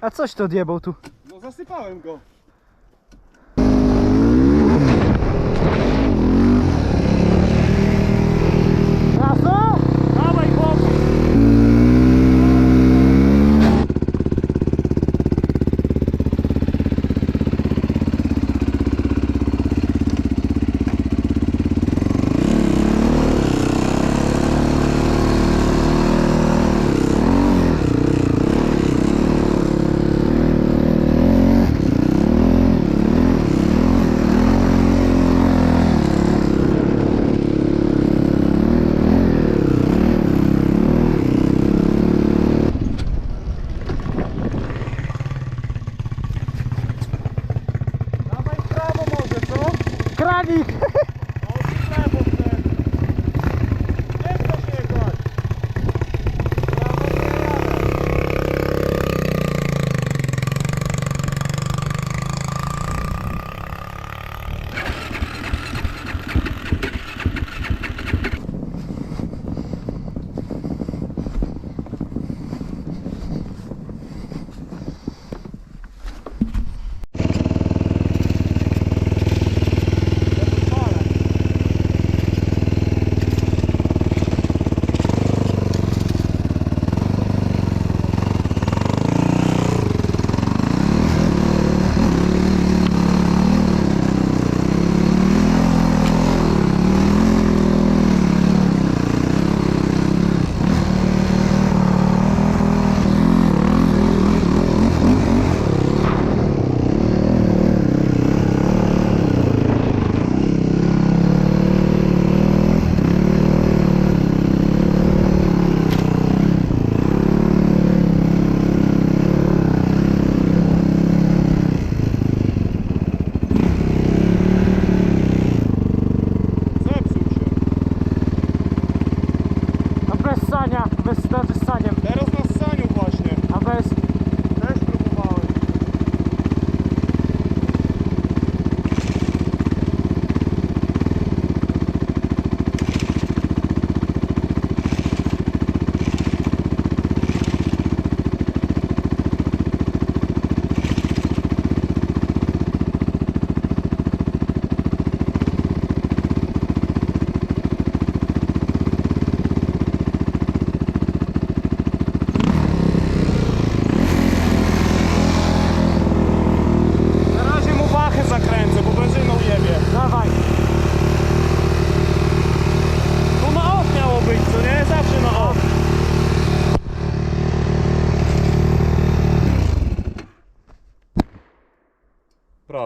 A coś to odjebał tu. No zasypałem go.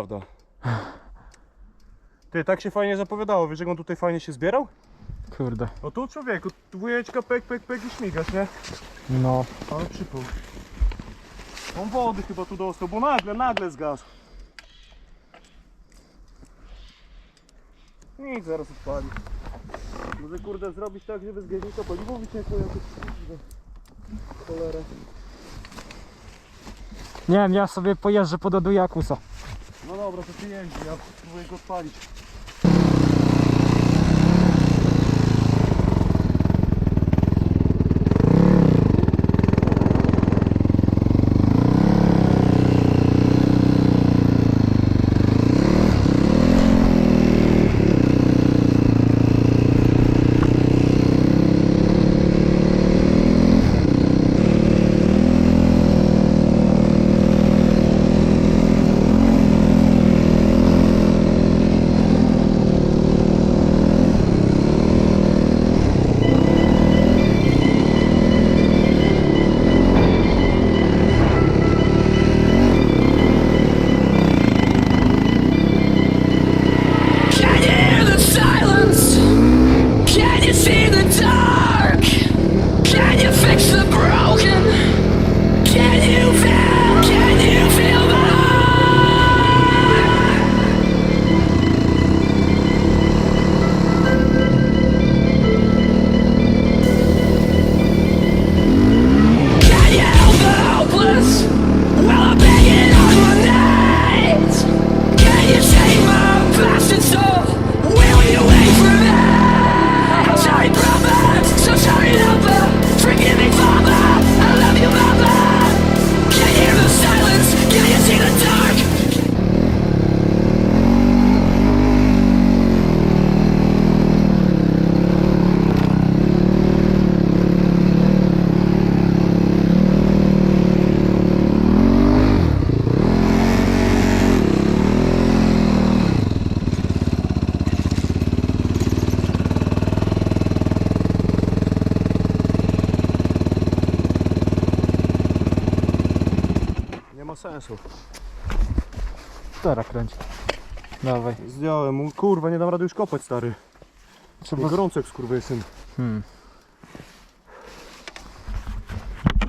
Prawda. Ty, tak się fajnie zapowiadało. Wiesz, jak on tutaj fajnie się zbierał? Kurde. No tu człowieku, dwójeczka, pek, pek, pek i śmigasz, nie? No. Ale przypał. On wody chyba tu dostał, bo nagle, nagle zgasł. Nic, zaraz odpali. Może kurde zrobić tak, żeby z gaźnika paliwo wyciekło jakoś. Cholera. Nie wiem, ja sobie pojeżdżę po dodu Jakusa. No dobra, to ty jeździ, ja spróbuję go odpalić. Sensu. Teraz kręć. Dawaj. Zdjąłem mu, kurwa, nie dam rady już kopać, stary. Trzeba... Gorąco jak skurwysyn. Hmm.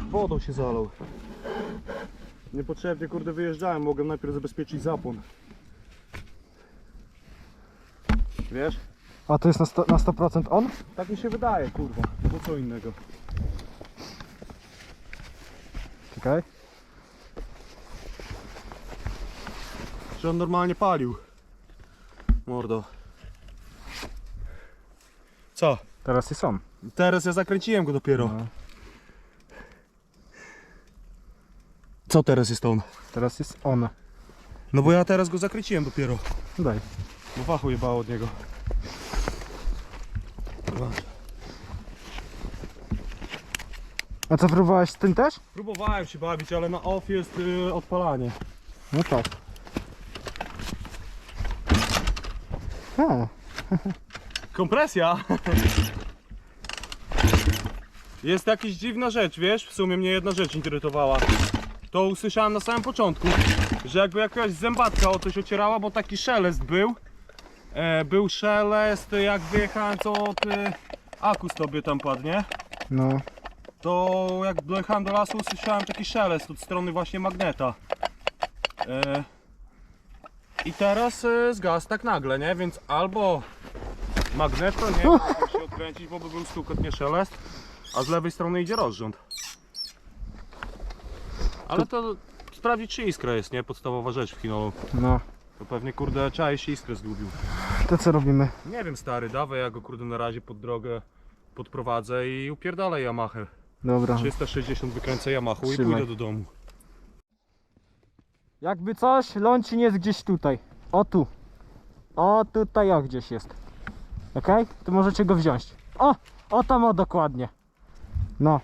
Wodą się zalał. Niepotrzebnie, kurde, wyjeżdżałem. Mogłem najpierw zabezpieczyć zapłon. Wiesz? A to jest na 100%, na 100% on? Tak mi się wydaje, kurwa. Bo co innego. Czekaj. Czy on normalnie palił? Mordo. Co? Teraz jest on. Teraz ja zakręciłem go dopiero. No. Co teraz jest on? Teraz jest on. No bo ja teraz go zakręciłem dopiero. Daj. Bo fachu jebało od niego. A co próbowałeś z tym też? Próbowałem się bawić, ale na off jest y, odpalanie. No tak. A, Kompresja! Jest jakaś dziwna rzecz, wiesz? W sumie mnie jedna rzecz irytowała. To usłyszałem na samym początku, że jakby jakaś zębatka o coś ocierała, bo taki szelest był. E, był szelest, jak wyjechałem, co od e, akus tobie tam padnie. no. To jak dojechałem do lasu, usłyszałem taki szelest od strony właśnie magneta. E, I teraz e, zgasł tak nagle, nie? Więc albo magneto nie mógł się odkręcić, bo by był stukot, nie szelest, a z lewej strony idzie rozrząd. Ale to sprawdzić czy iskra jest, nie? Podstawowa rzecz w Hinolu. No. To pewnie kurde czaj się iskrę zgubił. To co robimy? Nie wiem stary, dawaj ja go kurde na razie pod drogę podprowadzę i upierdalaj Yamahę. Dobra. 360 wykręcę Yamahu i Trzymaj. pójdę do domu. Jakby coś, lącin jest gdzieś tutaj. O tu. O tutaj, o gdzieś jest. Okej? To możecie go wziąć. O! O tam o dokładnie. No.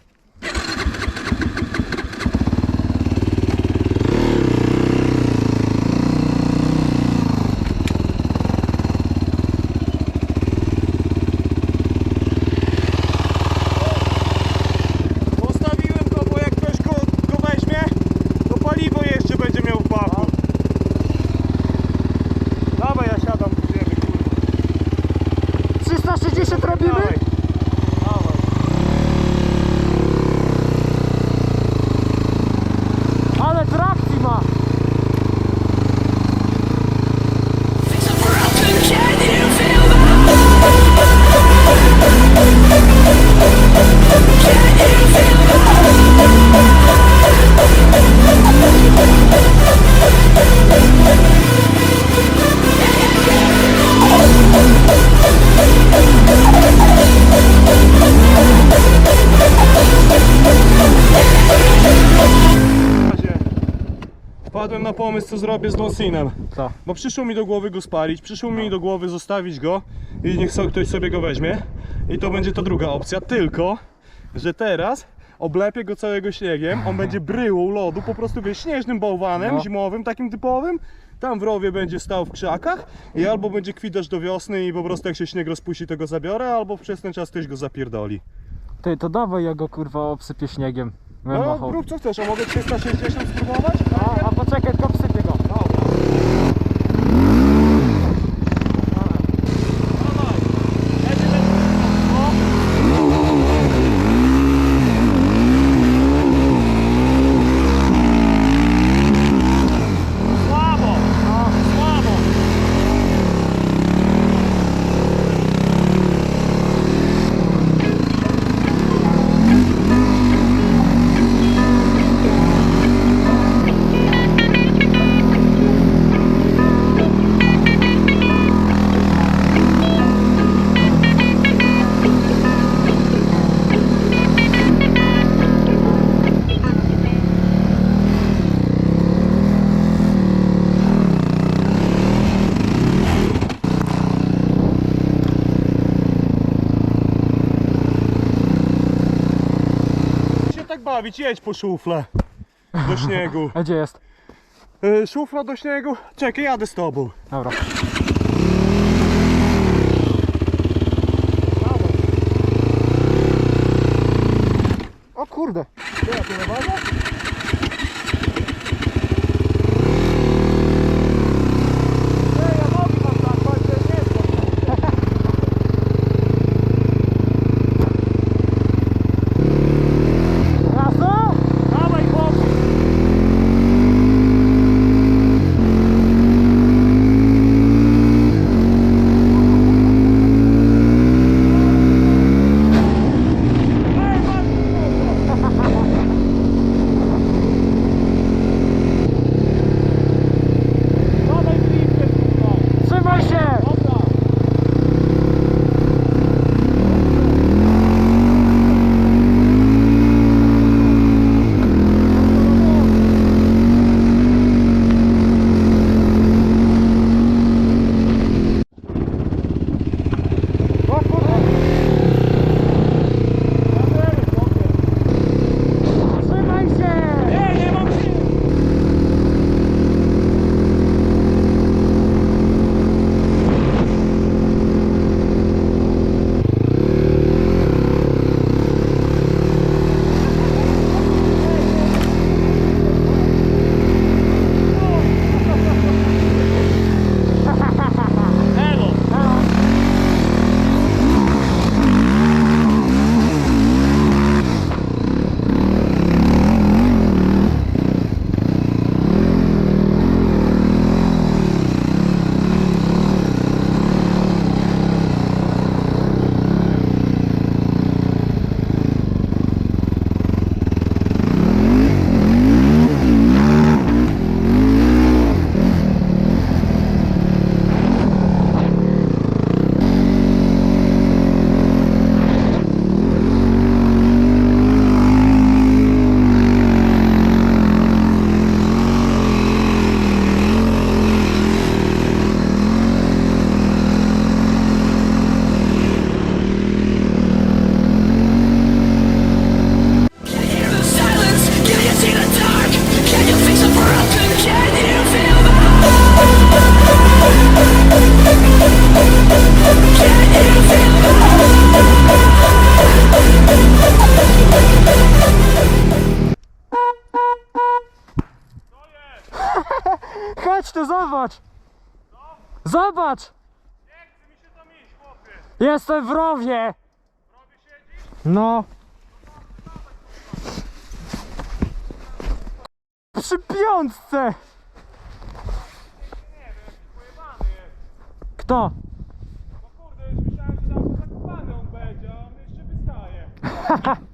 Co zrobię z Lonsinem. Co? Bo przyszło mi do głowy go spalić, przyszło mi do głowy zostawić go i niech so, ktoś sobie go weźmie. I to będzie to druga opcja, tylko że teraz oblepię go całego śniegiem, on będzie bryłą lodu, po prostu wiesz, śnieżnym bałwanem, No. zimowym, takim typowym. Tam w rowie będzie stał w krzakach i albo będzie kwitać do wiosny i po prostu jak się śnieg rozpuści, to go zabiorę, albo przez ten czas ktoś go zapierdoli. Ty, to dawaj ja go kurwa obsypię śniegiem. No, rób co chcesz, a mogę 360 spróbować? A, a poczekaj, tylko bawić, jedź po szuflę do śniegu. A gdzie jest? E, Szufla do śniegu. Czekaj, jadę z tobą. Dobra. O kurde. Ja to naważę? Zobacz! Nie chce mi się tam iść, chłopie. Jestem w rowie! Robię siedzisz? No. Przy piątce! Nie wiem, pojebany jest. Kto? No kurde, już myślałem, że tam zakopany on będzie, a on jeszcze wystaje.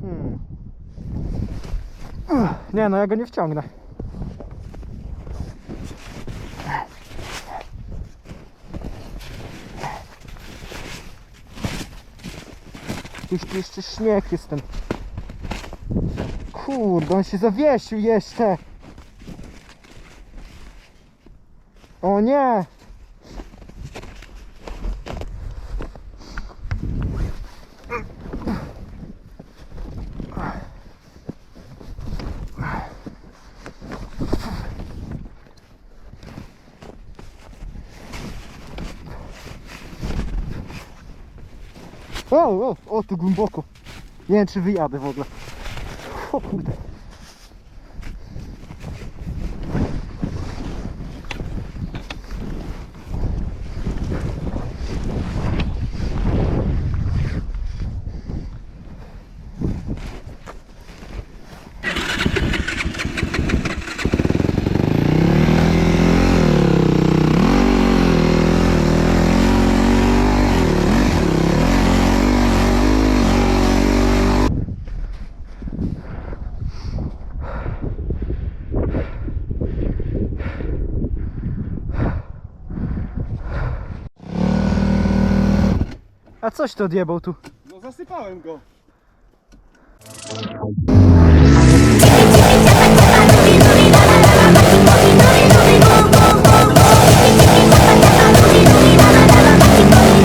Hmm. Nie no, ja go nie wciągnę. Tu jeszcze śnieg jest ten. Kurde, on się zawiesił jeszcze. O nie! O, o, o, tu głęboko. Nie wiem, czy wyjadę w ogóle. O kurde. Coś to odjebał tu. No zasypałem go.